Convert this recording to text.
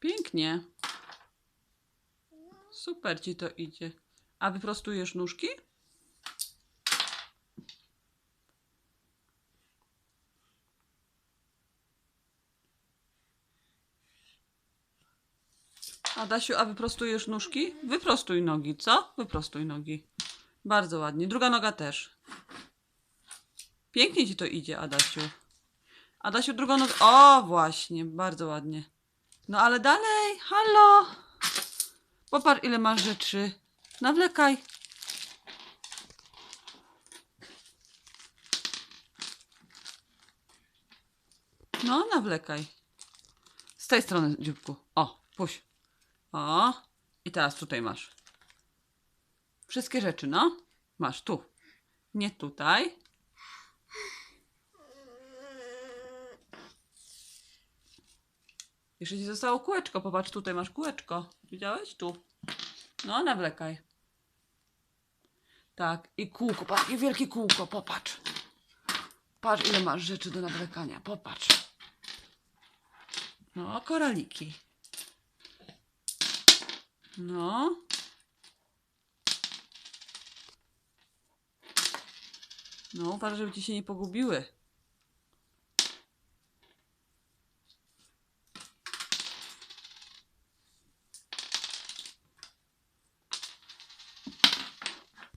pięknie. Super ci to idzie. A wyprostujesz nóżki? Adasiu, a wyprostujesz nóżki? Wyprostuj nogi, co? Wyprostuj nogi. Bardzo ładnie. Druga noga też. Pięknie ci to idzie, Adasiu. Adasiu, drugą nogę. O, właśnie, bardzo ładnie. No ale dalej, halo. Popatrz, ile masz rzeczy. Nawlekaj. No, nawlekaj. Z tej strony, dzióbku. O, puść. O, i teraz tutaj masz. Wszystkie rzeczy, no. Masz tu. Nie tutaj. Jeszcze ci zostało kółeczko. Popatrz, tutaj masz kółeczko. Widziałeś? Tu. No, nawlekaj. Tak, i kółko. Patrz, jakie wielkie kółko. Popatrz. Patrz, ile masz rzeczy do nawlekania. Popatrz. No, koraliki. No. No, uważaj, żeby ci się nie pogubiły.